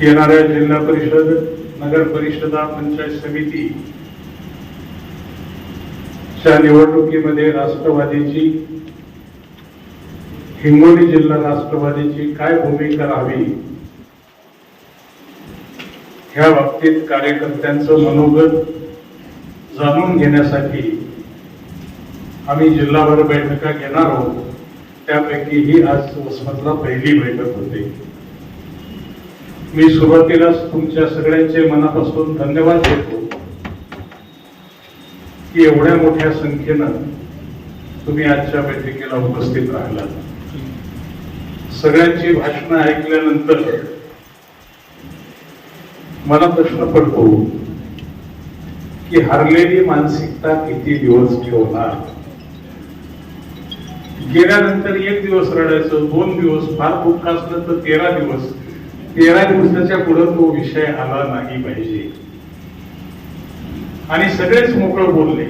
येणाऱ्या जिल्हा परिषद नगर परिषदा पंचायत समिती च्या निवडणुकीमध्ये राष्ट्रवादीची हिंगोली जिल्हा राष्ट्रवादीची काय भूमिका राहावी? ह्या बाबतीत कार्यकर्त्यांचं मनोगत जाणून घेण्यासाठी आम्ही जिल्हाभर बैठका घेणार आहोत. त्यापैकी ही आज वसमतला पहिली बैठक होते. मी सुरुवातीलाच तुमच्या सगळ्यांचे मनापासून धन्यवाद देतो की एवढ्या मोठ्या संख्येनं तुम्ही आजच्या बैठकीला उपस्थित राहिलात. सगळ्यांची भाषणं ऐकल्यानंतर मला प्रश्न पडतो की हरलेली मानसिकता किती दिवस ठेवणार? गेल्यानंतर एक दिवस रडायचं दोन दिवस फार दुःख असलं तर तेरा दिवस. तेरा दिवसाच्या पुढं तो विषय आला नाही पाहिजे. आणि सगळेच मोकळं बोलले.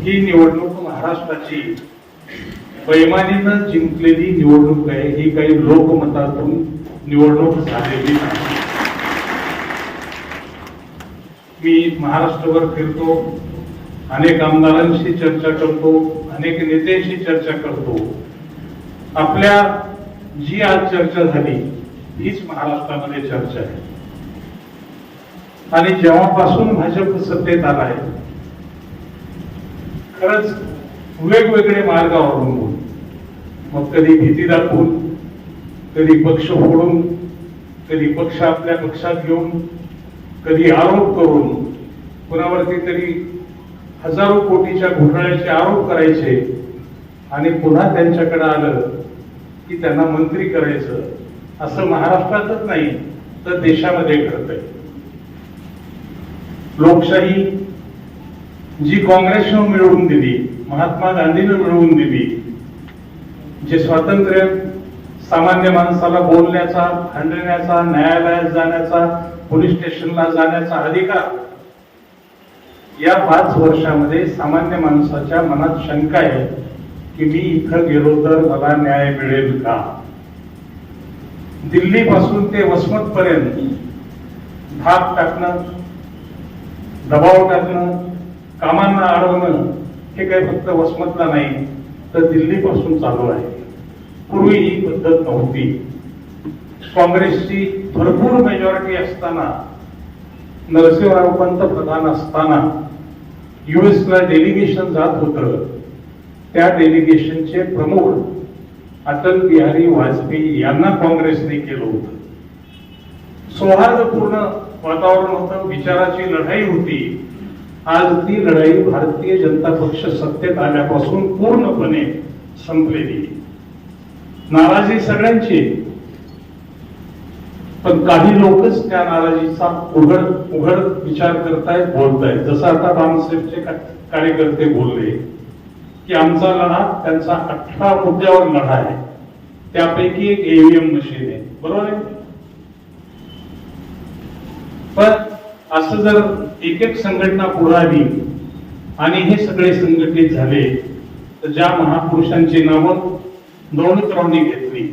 ही निवडणूक महाराष्ट्राची बैमानीनं जिंकलेली निवडणूक आहे. ही काही लोकमतातून निवडणूक झालेली नाही. मी महाराष्ट्रभर फिरतो अनेक आमदारांशी चर्चा करतो अनेक नेत्यांशी चर्चा करतो. आपल्या जी आज चर्चा झाली हीच महाराष्ट्रामध्ये चर्चा आहे. आणि जेव्हापासून भाजप सत्तेत आलाय खरंच वेगवेगळे मार्ग अवलंबून. मग कधी भीती दाखवून कधी पक्ष फोडून कधी पक्ष आपल्या पक्षात घेऊन कधी आरोप करून कुणावरती तरी हजारो कोटीच्या घोटाळ्याचे आरोप करायचे आणि पुन्हा त्यांच्याकडे आलं की त्यांना मंत्री करायचं असं महाराष्ट्रातच नाही तर देशामध्ये घडतंय. लोकशाही जी काँग्रेसनं मिळवून दिली महात्मा गांधीनं मिळवून दिली जे स्वातंत्र्य सामान्य माणसाला बोलण्याचा खंडण्याचा न्यायालयात जाण्याचा पोलीस स्टेशनला जाण्याचा अधिकार या पाच वर्षामध्ये सामान्य माणसाच्या मनात शंका आहे की मी इथं गेलो तर मला न्याय मिळेल का? दिल्ली पासून ते वसमतपर्यंत भाग धाक टाकणं दबाव टाकणं कामांना अडवणं हे काही फक्त वसमतला नाही तर दिल्लीपासून चालू आहे. पूर्वी ही पद्धत नव्हती. काँग्रेसची भरपूर मेजॉरिटी असताना नरसिंहराव पंतप्रधान असताना यू एसला डेलिगेशन जात होतं. त्या डेलिगेशनचे प्रमुख अटल बिहारी वाजपेयी यांना काँग्रेसने केलं होतं. सौहार्दपूर्ण वातावरण होतं विचाराची लढाई होती. आज ती लढाई भारतीय जनता पक्ष सत्तेत आल्यापासून पूर्णपणे संपलेली. नाराजी सगळ्यांची पण काही लोकच त्या नाराजीचा उघड उघड विचार करतायत बोलतायत. जसं आता बाबासाहेबचे कार्यकर्ते बोलले की आमचा लढा त्यांचा अठरा मुद्द्यावर लढा आहे. त्यापैकी एक ईव्हीएम मशीन आहे. बरोबर आहे? पण असं जर एक एक संघटना पुढे आली आणि हे सगळे संघटित झाले तर ज्या महापुरुषांची नावं नोंदकरांनी घेतली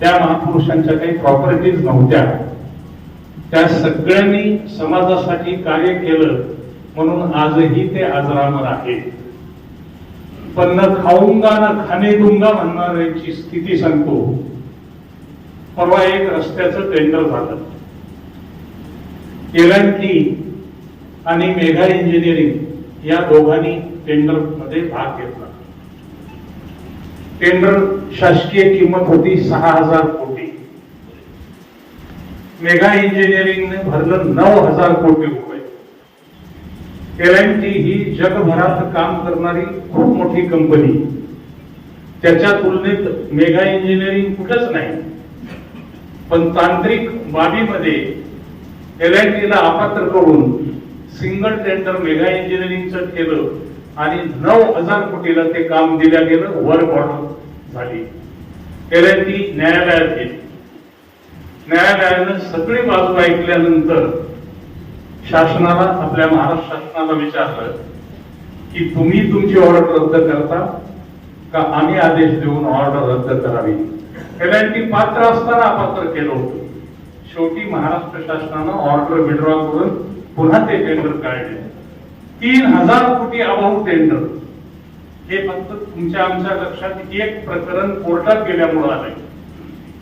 त्या महापुरुषांच्या काही प्रॉपर्टीज नव्हत्या. त्या सगळ्यांनी समाजासाठी कार्य केलं म्हणून आजही ते आजरामर आहेत. पण न खाऊंगा ना खाणे दुंगा म्हणणाऱ्यांची स्थिती सांगतो. परवा एक रस्त्याचं टेंडर झालं. एलएनटी आणि मेघा इंजिनिअरिंग या दोघांनी टेंडरमध्ये भाग घेतला. टेंडर शासकीय किंमत होती सहा हजार कोटी. मेघा इंजिनिअरिंगने भरलं नऊ हजार कोटी रुपये. एल एन टी ही जगभरात काम करणारी खूप मोठी कंपनी. त्याच्या तुलनेत मेगा इंजिनिअरिंग कुठंच नाही. पण तांत्रिक बाबीमध्ये एल एन टीला अपात्र करून सिंगल टेंडर मेगा इंजिनिअरिंगचं केलं आणि नऊ हजार कोटीला ते काम दिलं गेलं वर ऑर्डर झाली. एल एन टी न्यायालयात गेली. न्यायालयानं सगळी बाजू ऐकल्यानंतर शासनाला आपल्या महाराष्ट्र शासनाला विचारलं की तुम्ही तुमची ऑर्डर रद्द करता का आम्ही आदेश देऊन ऑर्डर रद्द करावी? त्याला ती पात्र असताना अपात्र केलं होतं. शेवटी महाराष्ट्र शासनानं ऑर्डर विड्रॉ करून पुन्हा ते टेंडर काढले. तीन हजार कोटी अभाव टेंडर हे फक्त तुमच्या आमच्या लक्षात एक प्रकरण कोर्टात गेल्यामुळे आलंय.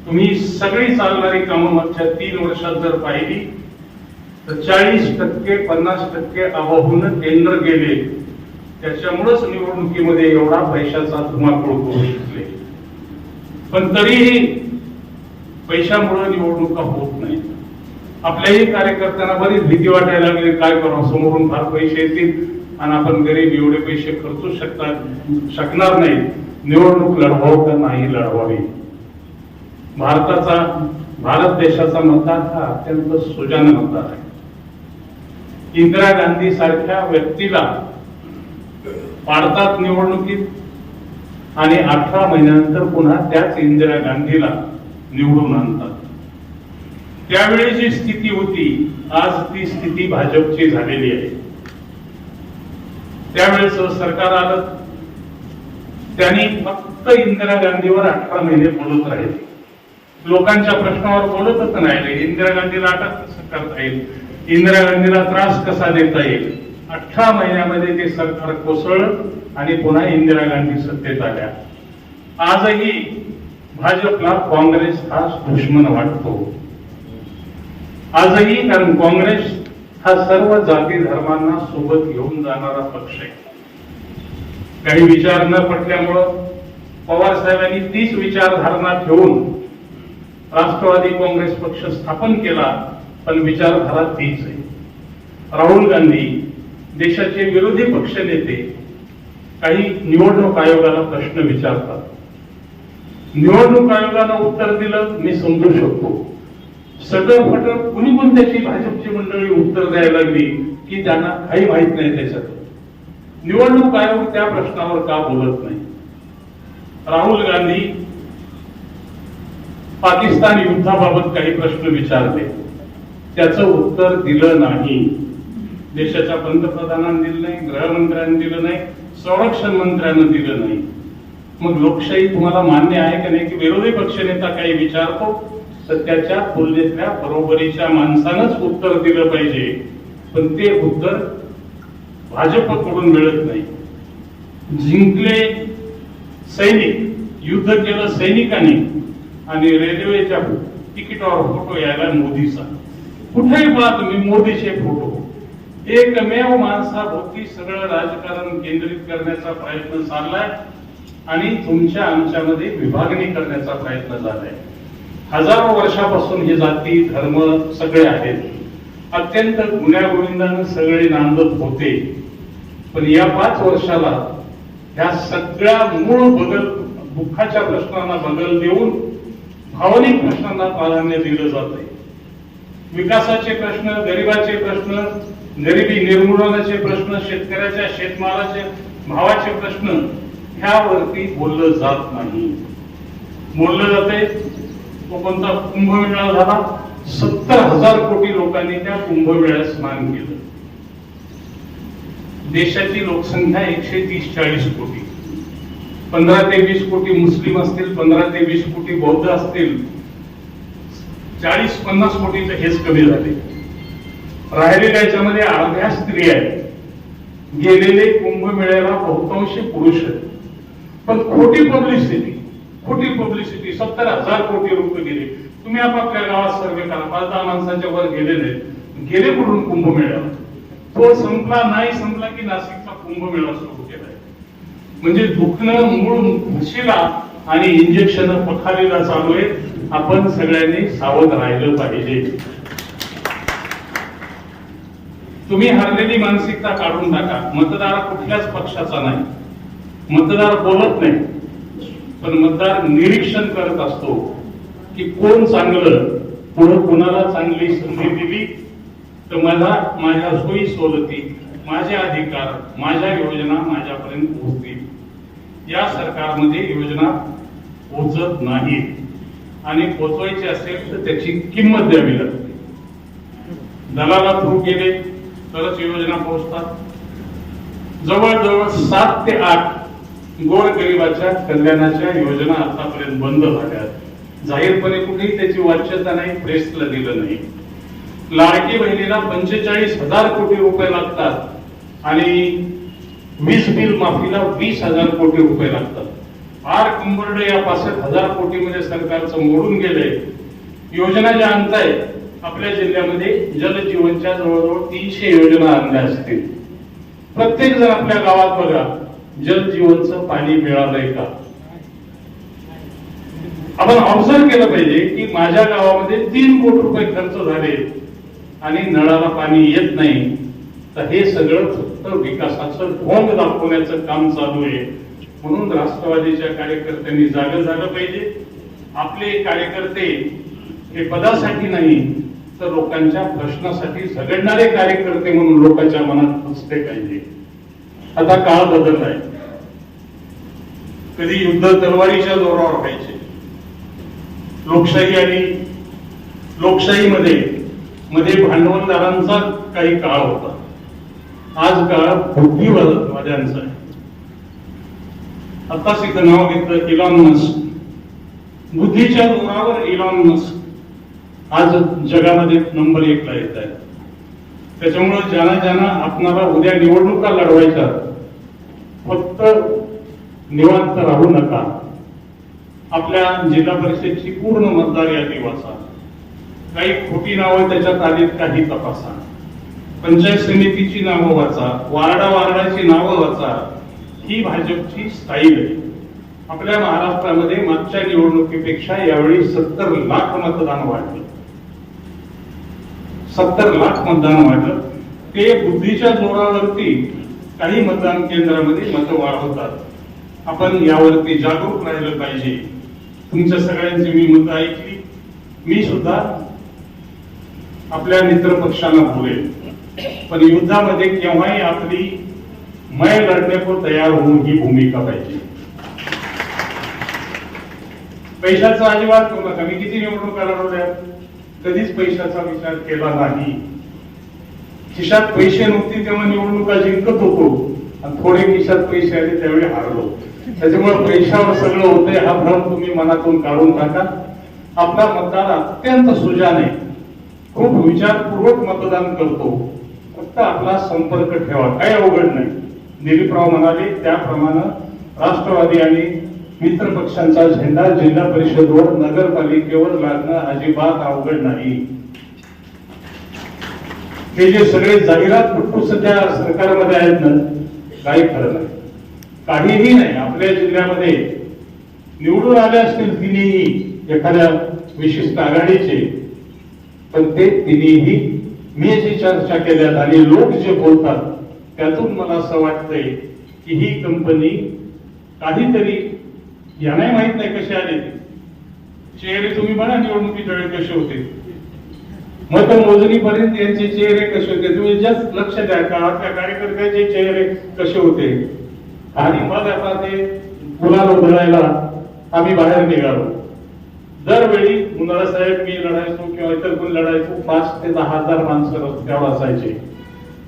तुम्ही सगळी चालणारी कामं मागच्या तीन वर्षात जर पाहिली चाळीस टक्के पन्नास टक्के अभावून टेंडर गेले. त्याच्यामुळेच निवडणुकीमध्ये एवढा पैशाचा धुमाकूळ करू शकले. पण तरीही पैशामुळे निवडणुका होत नाही आपल्याही कार्यकर्त्यांना बरीच भीती वाटायला लागली. काय करावं? समोरून फार पैसे येतील आणि आपण गरीब एवढे पैसे खर्चू शकतात शकणार नाही. निवडणूक लढवावं का नाही लढवावी? भारताचा भारत देशाचा मतदार हा अत्यंत सुजान मतदार आहे. इंदिरा गांधी सारख्या व्यक्तीला पाडतात निवडणुकीत आणि अठरा महिन्यानंतर पुन्हा त्याच इंदिरा गांधीला निवडून आणतात. त्यावेळी जी स्थिती होती आज ती स्थिती भाजपची झालेली आहे. त्यावेळेस सरकार आलं. त्यांनी फक्त इंदिरा गांधीवर अठरा महिने बोलत राहिले. लोकांच्या प्रश्नावर बोलतच नाही इंदिरा गांधीला अटक कसं करता येईल? इंदिरा गांधीला त्रास कसा देता येईल? अठरा महिन्यामध्ये ते सरकार कोसळलं आणि पुन्हा इंदिरा गांधी सत्तेत आल्या. आजही भाजपला काँग्रेस हा दुश्मन वाटतो. आजही कारण काँग्रेस हा सर्व जाती धर्मांना सोबत घेऊन जाणारा पक्ष आहे. काही विचार न पटल्यामुळं पवार साहेबांनी तीच विचारधारणा ठेवून राष्ट्रवादी काँग्रेस पक्ष स्थापन केला. पण विचारधारा तीच आहे. राहुल गांधी देशाचे विरोधी पक्ष नेते काही निवडणूक आयोगाला प्रश्न विचारतात. निवडणूक आयोगाला उत्तर दिलं मी समजू शकतो. सगळं फटक कुणी पण त्याची भाजपची मंडळी उत्तर द्यायला लागली की त्यांना काही माहीत नाही त्याच्यात निवडणूक आयोग त्या प्रश्नावर का बोलत नाही? राहुल गांधी पाकिस्तान युद्धाबाबत काही प्रश्न विचारले. त्याचं उत्तर दिलं नाही. देशाच्या पंतप्रधानांनी दिलं नाही गृहमंत्र्यांनी दिलं नाही संरक्षण मंत्र्यांना दिलं नाही. मग लोकशाही तुम्हाला मान्य आहे का नाही? की विरोधी पक्षनेता काही विचारतो तर त्याच्या तुलनेतल्या बरोबरीच्या माणसानंच उत्तर दिलं पाहिजे. पण ते उत्तर भाजपकडून मिळत नाही. जिंकले सैनिक युद्ध केलं सैनिकांनी आणि रेल्वेच्या तिकिटावर फोटो यायला मोदीचा. कुठेही पहा तुम्ही मोदीचे फोटो. एकमेव माणसाभोवती सगळं राजकारण केंद्रित करण्याचा प्रयत्न चाललाय आणि तुमच्या आमच्यामध्ये विभागणी करण्याचा प्रयत्न झालाय. हजारो वर्षापासून हे जाती धर्म सगळे आहेत. अत्यंत गुण्यागोविंदानं सगळे नांदत होते. पण या पाच वर्षाला ह्या सगळ्या मूळ बदल दुःखाच्या प्रश्नांना बदल देऊन भावनिक प्रश्नांना प्राधान्य दिलं जात आहे विकासाचे प्रश्न गरिबाचे प्रश्न गरिबी निर्मूलनाचे प्रश्न शेतकऱ्याच्या शेतमालाचे भावाचे प्रश्न ह्यावरती बोललं जात नाही. बोललं जाते तो कोणता कुंभमेळा झाला? सत्तर हजार कोटी लोकांनी त्या कुंभमेळ्यात स्नान केलं. देशाची लोकसंख्या एकशे तीस चाळीस कोटी. पंधरा ते वीस कोटी मुस्लिम असतील पंधरा ते वीस कोटी बौद्ध असतील चाळीस पन्नास कोटीचं हेच कमी झाले राहिलेल्या याच्यामध्ये अर्ध्या स्त्रिया आहेत. गेलेले कुंभमेळ्याला बहुतांशी पुरुष आहेत. पण खोटी पब्लिसिटी खोटी पब्लिसिटी सत्तर हजार कोटी रुपये गेले. तुम्ही आपापल्या गावात सर्वे करा. पाच दहा माणसांच्या वर गेलेले गेले कुठून कुंभमेळ्याला? तो संपला नाही संपला की नाशिकचा कुंभमेळा सुरू केलाय. म्हणजे दुखणं मूळ म्हशीला आणि इंजेक्शन पखालीला चालू आहे आपण सगळ्यांनी सावध राहिलं पाहिजे. तुम्ही हरलेली मानसिकता काढून टाका. मतदार कुठल्याच पक्षाचा नाही. मतदार बोलत नाही. पण मतदार निरीक्षण करत असतो की कोण चांगलं पुढे कोणाला चांगली संधी दिली तर मला माझ्या सोयी सवलती माझे अधिकार माझ्या योजना माझ्यापर्यंत पोहोचतील. या सरकारमध्ये योजना पोहोचत नाहीत. आणि पोचवायची असेल तर त्याची किंमत द्यावी लागते. दलाला थ्रू केले तरच योजना पोहोचतात. जवळजवळ सात ते आठ गोरगरिबाच्या कल्याणाच्या योजना आतापर्यंत बंद झाल्या जाहीरपणे कुठेही त्याची वाच्यता नाही प्रेसला दिलं नाही. लाडकी बहिणीला पंचेचाळीस हजार कोटी रुपये लागतात आणि वीज बिल माफीला वीस हजार कोटी रुपये लागतात. फार कुंभर्डे या पासष्ट हजार कोटीमध्ये सरकारचं मोडून गेले योजना ज्या आणताय आपल्या जिल्ह्यामध्ये जलजीवनच्या जवळजवळ तीनशे योजना आणल्या असतील. प्रत्येक जण आपल्या गावात बघा जलजीवनचं पाणी मिळालंय का? आपण ऑब्झर्व केलं पाहिजे की माझ्या गावामध्ये तीन कोटी रुपये खर्च झाले आणि नळाला पाणी येत नाही. तर हे सगळं फक्त विकासाचं ढोंग दाखवण्याचं काम चालू आहे. म्हणून राष्ट्रवादीच्या कार्यकर्त्यांनी जागं झालं पाहिजे. आपले कार्यकर्ते हे पदासाठी नाही तर लोकांच्या प्रश्नासाठी झगडणारे कार्यकर्ते म्हणून लोकांच्या मनात असले पाहिजे. आता काळ बदललाय. कधी युद्ध तलवारीच्या जोरावर व्हायचे. लोकशाही आणि लोकशाहीमध्ये मध्ये भांडवलदारांचा काही काळ होता. आज काळ बुद्धिवाद्यांचा आहे आताच इथं नाव घेतलं इलॉन मस्क बुद्धीच्या जोरावर इलॉन मस्क आज जगामध्ये नंबर एक ला येत आहे. त्याच्यामुळं ज्यांना ज्यांना आपणाला उद्या निवडणुका लढवायच्या फक्त निवांत राहू नका. आपल्या जिल्हा परिषदची पूर्ण मतदार यादी वाचा काही खोटी नावं त्याच्यात आलीत काही तपासा. पंचायत समितीची नावं वाचा वार्डा वार्डाची नावं वाचा. ही भाजपची स्टाईल आहे. आपल्या महाराष्ट्रामध्ये मागच्या निवडणुकीपेक्षा यावेळी सत्तर लाख मतदान वाढले. सत्तर लाख मतदान वाढलं. ते बुद्धीच्या जोरावरती काही मतदान केंद्रामध्ये मतं वाढवतात. आपण यावरती जागरूक राहिलं पाहिजे. तुमच्या सगळ्यांची मी मतं ऐकली. मी सुद्धा आपल्या मित्र पक्षांना बोलेल पण युद्धामध्ये केव्हाही आपली मैं लड़ने को तयार होऊन ही भूमिका पाहिजे पैशाचा अजिबात करू नका मी किती निवडणुका लढवल्या? कधीच पैशाचा विचार केला नाही. खिशात पैसे नव्हते तेव्हा निवडणुका जिंकत होतो आणि थोडे खिशात पैसे आले त्यावेळी हारलो. त्याच्यामुळे पैशावर सगळं होतंय हा भ्रम तुम्ही मनातून काढून टाका. आपला मतदार अत्यंत सुजाने खूप विचारपूर्वक मतदान करतो. फक्त आपला संपर्क ठेवा काही अवघड नाही. दिलीपराव म्हणाले त्याप्रमाणे राष्ट्रवादी आणि मित्र पक्षांचा झेंडा जिल्हा परिषदवर नगरपालिकेवर लागणं अजिबात अवघड नाही. हे जे सगळे जाहिरात बुट्टू सध्या सरकारमध्ये आहेत ना काही खरं नाही. काहीही नाही आपल्या जिल्ह्यामध्ये. निवडून आले असतील तिन्ही एखाद्या विशिष्ट आघाडीचे. पण ते तिन्ही मी जी चर्चा केल्यात आणि लोक जे बोलतात त्यातून मला असं वाटतंय की ही कंपनी काहीतरी यांनाही माहीत नाही कशी आली चेहरे तुम्ही बघा निवडणुकीच्या कसे होते. मतमोजणीपर्यंत यांचे चेहरे कसे होते? तुम्ही जास्त लक्ष द्या का? आपल्या कार्यकर्त्याचे चेहरे कसे होते? आणि मग आता ते पुन्हा उधळायला आम्ही बाहेर निघालो. दरवेळी मुलाला साहेब मी लढायचो किंवा इतर कोणी लढायचो पाच ते दहा हजार माणसं रस्त्यावर असायचे.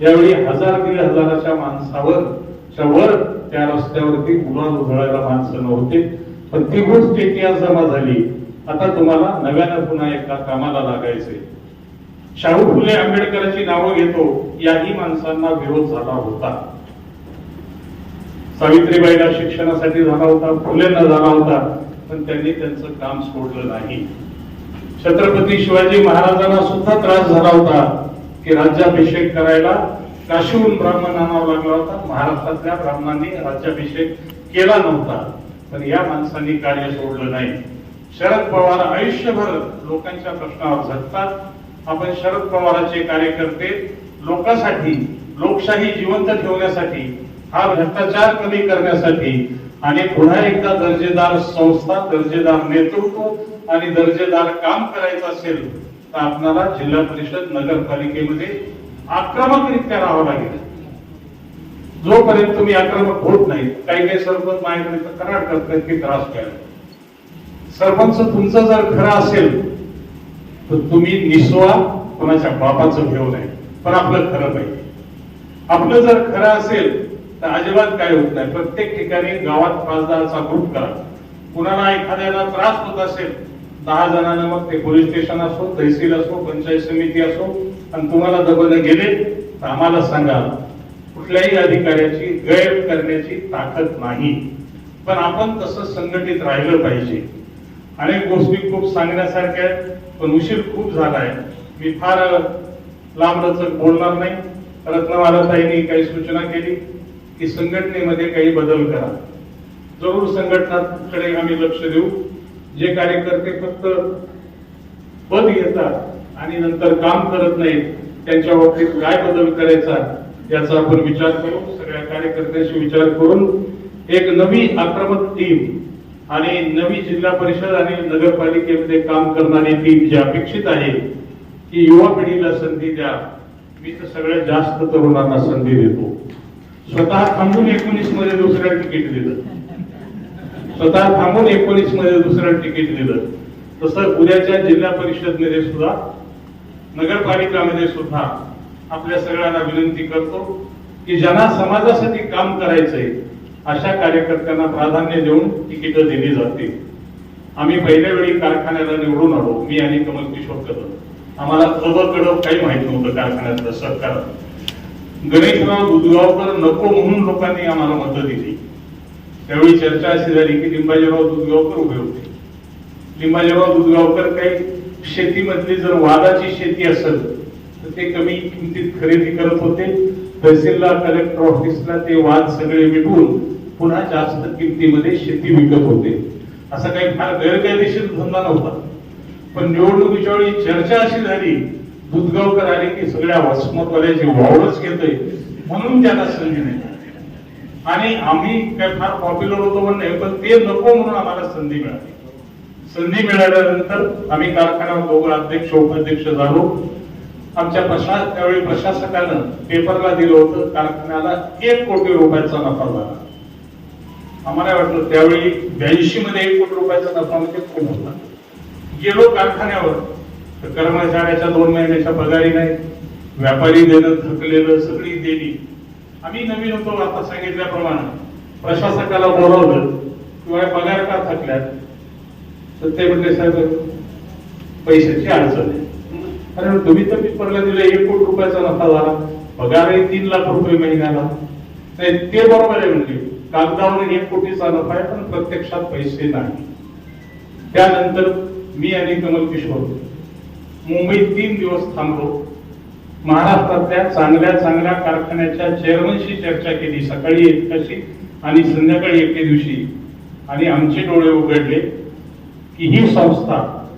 यावेळी हजार दीड हजाराच्या माणसावर वर त्या रस्त्यावरती गुन्हा उधळायला माणसं नव्हते. पण ती गोष्ट इतिहास जमा झाली. आता तुम्हाला नव्यानं पुन्हा एका कामाला लागायचे शाहू फुले आंबेडकरांची नावं घेतो याही माणसांना विरोध झाला होता. सावित्रीबाईला शिक्षणासाठी झाला होता फुलेंना झाला होता पण त्यांनी त्यांचं काम सोडलं नाही. छत्रपती शिवाजी महाराजांना सुद्धा त्रास झाला होता. की राज्याभिषेक करायला काशीहून ब्राह्मण आणावा लागला होता. महाराष्ट्रातल्या ब्राह्मणांनी राज्याभिषेक केला नव्हता. पण या माणसांनी कार्य सोडलं नाही. शरद पवार आयुष्यभर लोकांच्या प्रश्नावर झटतात. आपण शरद पवारांचे कार्यकर्ते लोकांसाठी लोकशाही जिवंत ठेवण्यासाठी हा भ्रष्टाचार कमी करण्यासाठी आणि पुन्हा एकदा दर्जेदार संस्था दर्जेदार नेतृत्व आणि दर्जेदार काम करायचं असेल आपणाला जिल्हा परिषद नगरपालिकेमध्ये आक्रमकरित्या राहावं लागेल. जोपर्यंत तुम्ही आक्रमक होत नाही काही काही सरपंच माझ्याकडे करार करतात की त्रास घ्यायला सरपंच तुमचं जर खरं असेल तर तुम्ही निसवा कोणाच्या बापाचं घेऊ नये पण आपलं खरं पाहिजे आपलं जर खरं असेल तर अजिबात काय होत नाही. प्रत्येक ठिकाणी गावात खासदाराचा ग्रुप करा. कुणाला एखाद्याला त्रास होत असेल दहा जणांना मग ते पोलीस स्टेशन असो तहसील असो पंचायत समिती असो आणि तुम्हाला दबन गेले तर आम्हाला सांगा. कुठल्याही अधिकाऱ्याची गैर करण्याची ताकद नाही. पण आपण तसं संघटित राहिलं पाहिजे. अनेक गोष्टी खूप सांगण्यासारख्या आहेत पण उशीर खूप झाला आहे. मी फार लांबलचक बोलणार नाही. रत्नमालाताईंनी काही सूचना केली की संघटनेमध्ये काही बदल करा. जरूर संघटनाकडे आम्ही लक्ष देऊ. जे कार्यकर्ते फक्त पद घेतात आणि नंतर काम करत नाहीत त्यांच्या बाबतीत काय बदल करायचा याचा आपण विचार करू. सगळ्या कार्यकर्त्यांशी विचार करून एक नवी आक्रमक टीम आणि नवी जिल्हा परिषद आणि नगरपालिकेमध्ये काम करणारी टीम जी अपेक्षित आहे की युवा पिढीला संधी द्या. मी तर सगळ्यात जास्त तरुणांना संधी देतो. स्वतः थांबून एकोणीसमध्ये दुसऱ्या तिकीट दिलं. स्वतः थांबून एकोणीसमध्ये दुसरं तिकीट दिलं. तसं उद्याच्या जिल्हा परिषदमध्ये सुद्धा नगरपालिकामध्ये सुद्धा आपल्या सगळ्यांना विनंती करतो की ज्यांना समाजासाठी काम करायचंय अशा कार्यकर्त्यांना प्राधान्य देऊन तिकीट दिली जातील. आम्ही पहिल्या वेळी कारखान्याला निवडून आलो मी आणि कमल किशोर कदम. आम्हाला कडब काही माहीत नव्हतं कारखान्यातलं सरकार. गणेशराव दुधगावकर नको म्हणून लोकांनी आम्हाला मतं दिली. त्यावेळी चर्चा अशी झाली की लिंबाजीराव दुधगावकर उभे होते. लिंबाजीराव दुधगावकर काही शेतीमधली जर वादाची शेती असेल तर ते कमी किमतीत खरेदी करत होते. तहसीलला कलेक्टर ऑफिसला ते वाद सगळे मिटवून पुन्हा जास्त किमतीमध्ये शेती विकत होते. असा काही फार गैरकायदेशीर धंदा नव्हता. पण निवडणुकीच्या वेळी चर्चा अशी झाली दुधगावकर आले की सगळ्या वसमतवाल्याची वावरच घेतोय म्हणून त्यांना संधी नाही. आणि आम्ही काय फार पॉप्युलर होतो पण नाही पण ते नको म्हणून आम्हाला संधी मिळाली. संधी मिळाल्यानंतर आम्ही कारखान्यावर दोघं अध्यक्ष उपाध्यक्ष झालो. आमच्या प्रशा त्यावेळी प्रशासकानं पेपरला दिलं होतं कारखान्याला एक कोटी रुपयाचा नफा झाला. आम्हाला वाटलं त्यावेळी ब्याऐंशी मध्ये एक कोटी रुपयाचा नफा म्हणजे खूप होता. गेलो कारखान्यावर. तर कर्मचाऱ्याच्या दोन महिन्याच्या पगारी नाही. व्यापारी देणं थकलेलं सगळी देणी. आम्ही नवीन होतो आता सांगितल्याप्रमाणे. प्रशासकाला बोलवलं किंवा पगार का थकल्यात? तर ते म्हणले साहेब पैशाची अडचण आहे. अरे तुम्ही तर पेपरला दिलं एक कोटी रुपयाचा नफा झाला. पगारही तीन लाख रुपये महिन्याला. नाही ते बरोबर आहे म्हणजे कागदावर एक कोटीचा नफा आहे पण प्रत्यक्षात पैसे नाही. त्यानंतर मी आणि कमल किशोर मुंबईत तीन दिवस थांबलो. महाराष्ट्रातल्या चांगल्या चांगल्या कारखान्याच्या चेअरमनशी चर्चा केली. सकाळी एकाशी आणि संध्याकाळी एके दिवशी. आणि आमचे डोळे उघडले की ही संस्था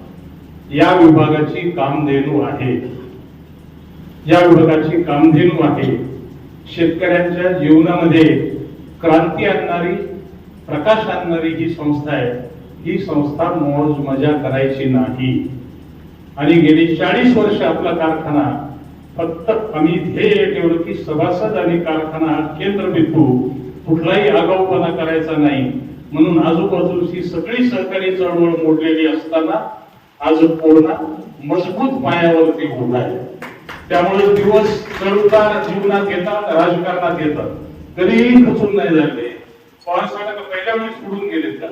या विभागाची कामधेनू आहे. या विभागाची कामधेनू आहे. शेतकऱ्यांच्या जीवनामध्ये क्रांती आणणारी प्रकाश आणणारी ही संस्था आहे. ही संस्था मौज मजा करायची नाही. आणि गेली चाळीस वर्ष आपला कारखाना फक्त आम्ही ध्येय ठेवलं की सभासद आणि कारखाना केंद्रबिंदू कुठलाही आगाऊपणा करायचा नाही. म्हणून आजूबाजूची सगळी सरकारी चळवळ मोडलेली असताना आज पूर्ण मजबूत पायावरती होत आहे. त्यामुळे दिवस चढउतार जीवनात येतात राजकारणात येतात कधीही खचून नाही झाले. पवार पहिल्या वेळी सोडून गेलेत का?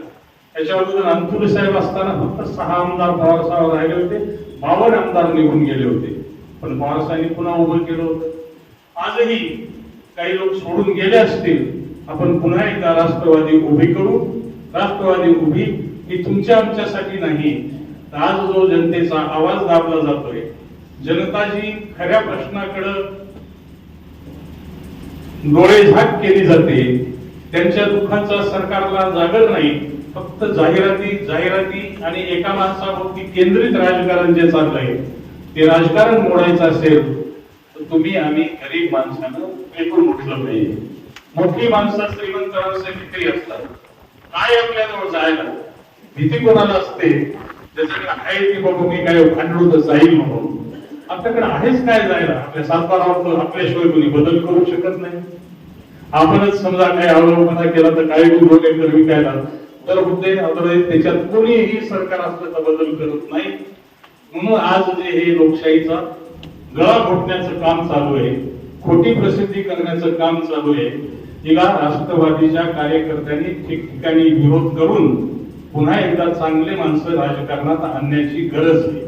त्याच्या अगोदर अंतुले साहेब असताना फक्त सहा आमदार पवार साहेब राहिले होते. बावन आमदार निघून गेले होते. पण माणसाने पुन्हा उभं केलं होतं. आजही काही लोक सोडून गेले असतील आपण पुन्हा एकदा राष्ट्रवादी उभी करू. राष्ट्रवादी उभी ही तुमच्या आमच्यासाठी नाही आज जो जनतेचा आवाज दाबला जातोय जनता जी खऱ्या प्रश्नाकडं डोळेझाक केली जाते. त्यांच्या दुःखाचा सरकारला जागर नाही फक्त जाहिराती जाहिराती आणि एका माणसाभोवती केंद्रित राजकारण जे चाललंय ते राजकारण मोडायचं असेल तर तुम्ही आम्ही गरीब माणसानं पेटून उठलं पाहिजे. मोठी माणसं श्रीमंतांचे विक्री असतात काय आपल्याजवळ जायला भीती कोणाला असते? त्याच्याकडे आहे की बाबा मी काय भांडलो तर जाईल म्हणून. आपल्याकडे आहेच काय जायला? आपल्या सातबारावर आपल्याशिवाय कोणी बदल करू शकत नाही. आपणच समजा काय अवलंबना केला तर काय बोलले तर विकायला. तर होते अदरवाईज त्याच्यात कोणीही सरकार असलं तर बदल करत नाही. म्हणून आज जे हे लोकशाहीचा गळा घोटण्याचं काम चालू आहे खोटी प्रसिद्धी करण्याचं काम चालू आहे तिला राष्ट्रवादीच्या कार्यकर्त्यांनी ठिकठिकाणी विरोध करून पुन्हा एकदा चांगले माणसं राजकारणात आणण्याची गरज आहे.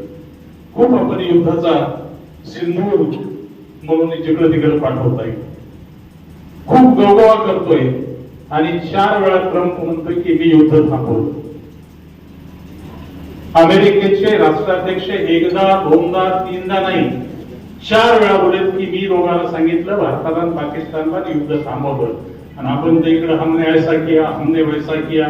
खूप आपण युद्धाचा सिंधू म्हणून जिकडं तिकडे पाठवता येईल खूप गौगवा करतोय. आणि चार वेळा ट्रम्प म्हणतोय की मी युद्ध थांबवतो. अमेरिकेचे राष्ट्राध्यक्ष एकदा दोनदा तीनदा नाही. चार वेळा बोलत की मी दोघांना सांगितलं भारताला आणि पाकिस्तानला युद्ध थांबवलं. आणि आपण ते इकडे हमने ऐसा किया हमने वैसा किया.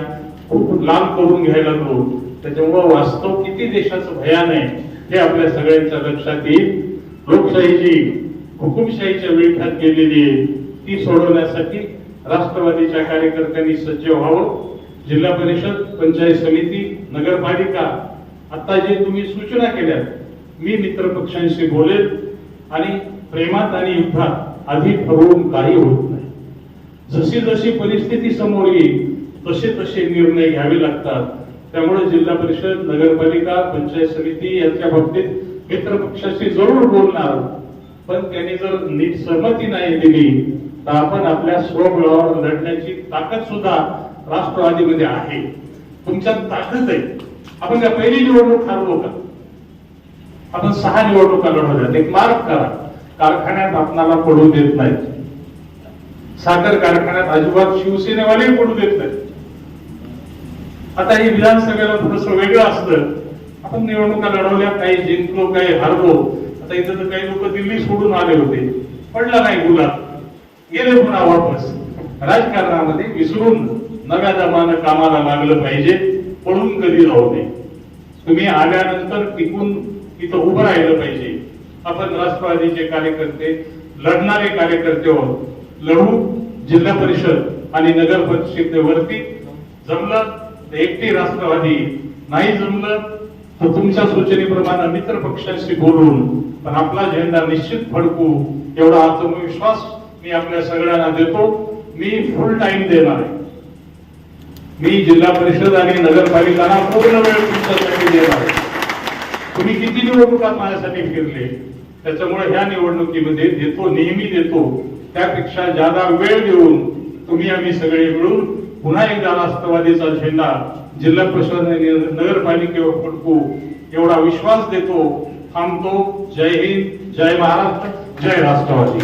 खूप लांब करून घ्यायला लागलो. त्याच्यामुळं वास्तव किती देशाचं भयान आहे हे आपल्या सगळ्यांच्या लक्षात येईल. लोकशाहीची हुकुमशाहीच्या विळख्यात गेलेली आहे. ती सोडवण्यासाठी राष्ट्रवादीच्या कार्यकर्त्यांनी सज्ज व्हावं. जिल्हा परिषद पंचायत समिती नगरपालिका आता जे तुम्ही सूचना केल्या मी मित्र पक्षांशी बोलेल आणि प्रेमात आणि युद्धात आधी ठरवून काही होत नाही. जशी जशी परिस्थिती समोर येईल तसे तसे निर्णय घ्यावे लागतात. त्यामुळे जिल्हा परिषद नगरपालिका पंचायत समिती यांच्या बाबतीत मित्र पक्षाशी जरूर बोलणार पण त्यांनी जर नीट सहमती नाही दिली तर आपण आपल्या स्वबळावर लढण्याची ताकद सुद्धा राष्ट्रवादीमध्ये आहे. तुमच्यात ताकद आहे आपण त्या पहिली निवडणूक हारलो का? आपण सहा निवडणुका लढवल्यात. एक मार्ग करा कारखान्यात आपणाला पडू देत नाहीत. साखर कारखान्यात अजिबात शिवसेनेवाले पडू देत नाहीत. आता हे विधानसभेला थोडस वेगळं असतं. आपण निवडणुका लढवल्या काही जिंकलो काही हरलो. आता इथं तर काही लोक दिल्ली सोडून आले होते. पडला नाही गुलाब. गेले पुन्हा वापस राजकारणामध्ये विसरून नव्या जमानं कामाला लागलं पाहिजे पळून कधी राहू नये. तुम्ही आल्यानंतर टिकून इथं उभं राहिलं पाहिजे. आपण राष्ट्रवादीचे कार्यकर्ते लढणारे कार्यकर्ते आहोत. लढू जिल्हा परिषद आणि नगर परिषदेवरती जमलं तर एकटी राष्ट्रवादी. नाही जमलं तर तुमच्या सूचनेप्रमाणे मित्र पक्षांशी बोलून पण आपला झेंडा निश्चित फडकू एवढा आत्मविश्वास मी आपल्या सगळ्यांना देतो. मी फुल टाइम देणार आहे. मी जिल्हा परिषद आणि नगरपालिकांना पूर्ण वेळ तुमच्यासाठी देणार आहे. तुम्ही किती निवडणुका माझ्यासाठी फिरले त्याच्यामुळे ह्या निवडणुकीमध्ये देतो नेहमी देतो. त्यापेक्षा जादा वेळ देऊन तुम्ही आम्ही सगळे मिळून पुन्हा एकदा राष्ट्रवादीचा झेंडा जिल्हा परिषद आणि नगरपालिकेवर फडकू एवढा विश्वास देतो. थांबतो. जय हिंद जय महाराष्ट्र जय राष्ट्रवादी.